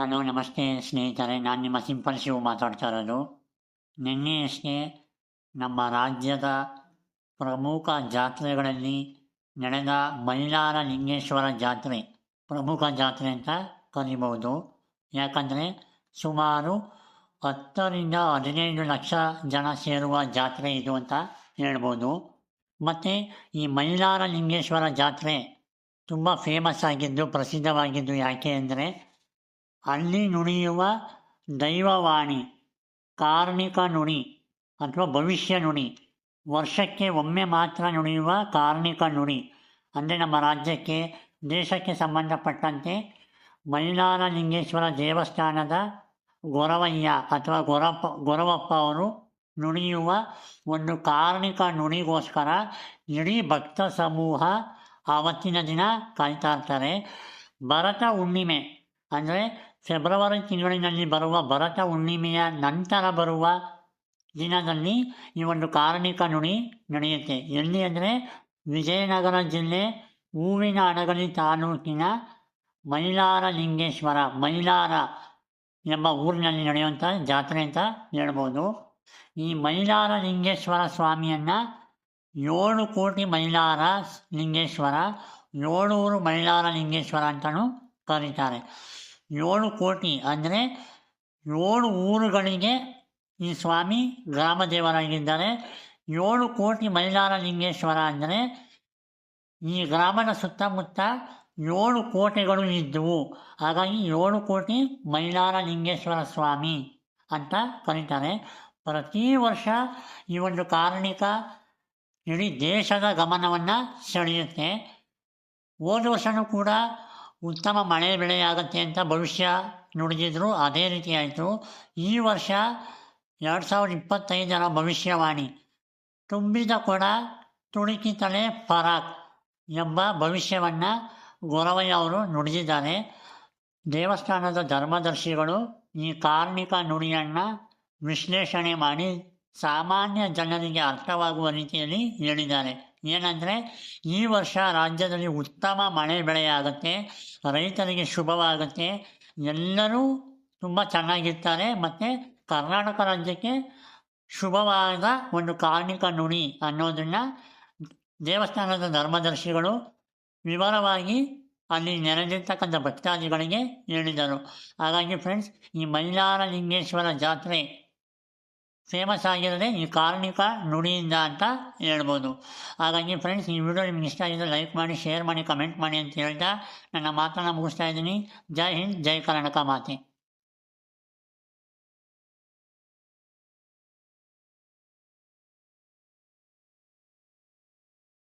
Hello ನಮಸ್ತೆ ಸ್ನೇಹಿತರೆ, ನಾನು ನಿಮ್ಮ ಸಿಂಪಲ್ ಮಾತಾಡ್ತಾ ಇರೋದು. ನಿನ್ನೆಯಷ್ಟೇ ನಮ್ಮ ರಾಜ್ಯದ ಪ್ರಮುಖ ಜಾತ್ರೆಗಳಲ್ಲಿ ನಡೆದ ಮಲ್ಲಾರ ಲಿಂಗೇಶ್ವರ ಜಾತ್ರೆ, ಪ್ರಮುಖ ಜಾತ್ರೆ ಅಂತ ಕರಿಬೋದು ಯಾಕಂದರೆ ಸುಮಾರು ಹತ್ತರಿಂದ ಹದಿನೈದು ಲಕ್ಷ ಜನ ಸೇರುವ ಜಾತ್ರೆ ಇದು ಅಂತ ಹೇಳ್ಬೋದು. ಮತ್ತು ಈ ಮಲ್ಲಾರ ಲಿಂಗೇಶ್ವರ ಜಾತ್ರೆ ತುಂಬ ಫೇಮಸ್ ಆಗಿದ್ದು, ಪ್ರಸಿದ್ಧವಾಗಿದ್ದು ಯಾಕೆ ಅಂದರೆ ಅಲ್ಲಿ ನುಡಿಯುವ ದೈವವಾಣಿ ಕಾರ್ಣಿಕ ನುಡಿ ಅಥವಾ ಭವಿಷ್ಯ ನುಡಿ ವರ್ಷಕ್ಕೆ ಒಮ್ಮೆ ಮಾತ್ರ ನುಡಿಯುವ ಕಾರ್ಣಿಕ ನುಡಿ ಅಂದರೆ ನಮ್ಮ ರಾಜ್ಯಕ್ಕೆ, ದೇಶಕ್ಕೆ ಸಂಬಂಧಪಟ್ಟಂತೆ ಮೈಲಾರ ಲಿಂಗೇಶ್ವರ ದೇವಸ್ಥಾನದ ಗೊರವಯ್ಯ ಅಥವಾ ಗೊರಪ್ಪ, ಗೊರವಪ್ಪ ಅವರು ನುಡಿಯುವ ಒಂದು ಕಾರ್ಣಿಕ ನುಡಿಗೋಸ್ಕರ ಇಡೀ ಭಕ್ತ ಸಮೂಹ ಆವತ್ತಿನ ದಿನ ಕಾಯ್ತಾ ಇರ್ತಾರೆ. ಭರತ ಹುಣ್ಣಿಮೆ ಅಂದರೆ ಫೆಬ್ರವರಿ ತಿಂಗಳಿನಲ್ಲಿ ಬರುವ ಭರತ ಹುಣ್ಣಿಮೆಯ ನಂತರ ಬರುವ ದಿನದಲ್ಲಿ ಈ ಒಂದು ಕಾರ್ಣಿಕ ನುಡಿ ನಡೆಯುತ್ತೆ. ಎಲ್ಲಿ ಅಂದರೆ ವಿಜಯನಗರ ಜಿಲ್ಲೆ ಹೂವಿನ ಅಡಗಲಿ ತಾಲೂಕಿನ ಮೈಲಾರ ಲಿಂಗೇಶ್ವರ ಮೈಲಾರ ಎಂಬ ಊರಿನಲ್ಲಿ ನಡೆಯುವಂಥ ಜಾತ್ರೆ ಅಂತ ಹೇಳ್ಬೋದು. ಈ ಮೈಲಾರ ಲಿಂಗೇಶ್ವರ ಸ್ವಾಮಿಯನ್ನು ಏಳು ಕೋಟಿ ಮೈಲಾರ ಲಿಂಗೇಶ್ವರ, ಏಳೂರು ಮೈಲಾರ ಲಿಂಗೇಶ್ವರ ಅಂತಲೂ ಕರೀತಾರೆ. ಏಳು ಕೋಟಿ ಅಂದರೆ ಏಳು ಊರುಗಳಿಗೆ ಈ ಸ್ವಾಮಿ ಗ್ರಾಮದೇವರಾಗಿದ್ದಾರೆ. ಏಳು ಕೋಟಿ ಮೈಲಾರ ಲಿಂಗೇಶ್ವರ ಅಂದರೆ ಈ ಗ್ರಾಮದ ಸುತ್ತಮುತ್ತ ಏಳು ಕೋಟೆಗಳು ಇದ್ದವು. ಹಾಗಾಗಿ ಏಳು ಕೋಟಿ ಮೈಲಾರ ಲಿಂಗೇಶ್ವರ ಸ್ವಾಮಿ ಅಂತ ಕರೀತಾರೆ. ಪ್ರತಿ ವರ್ಷ ಈ ಒಂದು ಕಾರಣಿಕ ಇಡೀ ದೇಶದ ಗಮನವನ್ನು ಸೆಳೆಯುತ್ತೆ. ಹೋದ ವರ್ಷವೂ ಕೂಡ ಉತ್ತಮ ಮಳೆ ಬೆಳೆಯಾಗತ್ತೆ ಅಂತ ಭವಿಷ್ಯ ನುಡಿದಿದ್ರು, ಅದೇ ರೀತಿ ಆಯಿತು. ಈ ವರ್ಷ ಎರಡು ಸಾವಿರದ ಇಪ್ಪತ್ತೈದರ ಭವಿಷ್ಯವಾಣಿ. ತುಂಬಿದ ಕೊಡ ತುಳುಕಿತಲೆ ಪರಾಕ್ ಎಂಬ ಭವಿಷ್ಯವನ್ನು ಗೊರವಯ್ಯ ಅವರು ನುಡಿದಿದ್ದಾರೆ. ದೇವಸ್ಥಾನದ ಧರ್ಮದರ್ಶಿಗಳು ಈ ಕಾರ್ಮಿಕ ನುಡಿಯನ್ನು ವಿಶ್ಲೇಷಣೆ ಮಾಡಿ ಸಾಮಾನ್ಯ ಜನರಿಗೆ ಅರ್ಥವಾಗುವ ರೀತಿಯಲ್ಲಿ ಹೇಳಿದ್ದಾರೆ. ಏನಂದರೆ ಈ ವರ್ಷ ರಾಜ್ಯದಲ್ಲಿ ಉತ್ತಮ ಮಳೆ ಬೆಳೆಯಾಗುತ್ತೆ, ರೈತರಿಗೆ ಶುಭವಾಗುತ್ತೆ. ಎಲ್ಲರೂ ತುಂಬ ಚೆನ್ನಾಗಿರ್ತಾರೆ ಮತ್ತು ಕರ್ನಾಟಕ ರಾಜ್ಯಕ್ಕೆ ಶುಭವಾದ ಒಂದು ಕಾರ್ಮಿಕ ನುಡಿ ಅನ್ನೋದನ್ನು ದೇವಸ್ಥಾನದ ಧರ್ಮದರ್ಶಿಗಳು ವಿವರವಾಗಿ ಅಲ್ಲಿ ನೆರೆದಿರ್ತಕ್ಕಂಥ ಭಕ್ತಾದಿಗಳಿಗೆ ಹೇಳಿದರು. ಹಾಗಾಗಿ ಫ್ರೆಂಡ್ಸ್ ಈ ಮೈಲಾರ ಲಿಂಗೇಶ್ವರ ಜಾತ್ರೆ ಫೇಮಸ್ ಆಗಿರೋದೇ ಈ ಕಾರ್ಣಿಕ ನುಡಿಯಿಂದ ಅಂತ ಹೇಳ್ಬೋದು. ಹಾಗಾಗಿ ಫ್ರೆಂಡ್ಸ್ ಈ ವಿಡಿಯೋ ನಿಮ್ಗೆ ಇಷ್ಟ ಆಗಿದ್ರೆ ಲೈಕ್ ಮಾಡಿ ಶೇರ್ ಮಾಡಿ ಕಮೆಂಟ್ ಮಾಡಿ ಅಂತ ಹೇಳ್ತಾ ನನ್ನ ಮಾತನ್ನು ಮುಗಿಸ್ತಾ ಇದ್ದೀನಿ. ಜೈ ಹಿಂದ್, ಜೈ ಕರ್ನಾಟಕ ಮಾತೆ.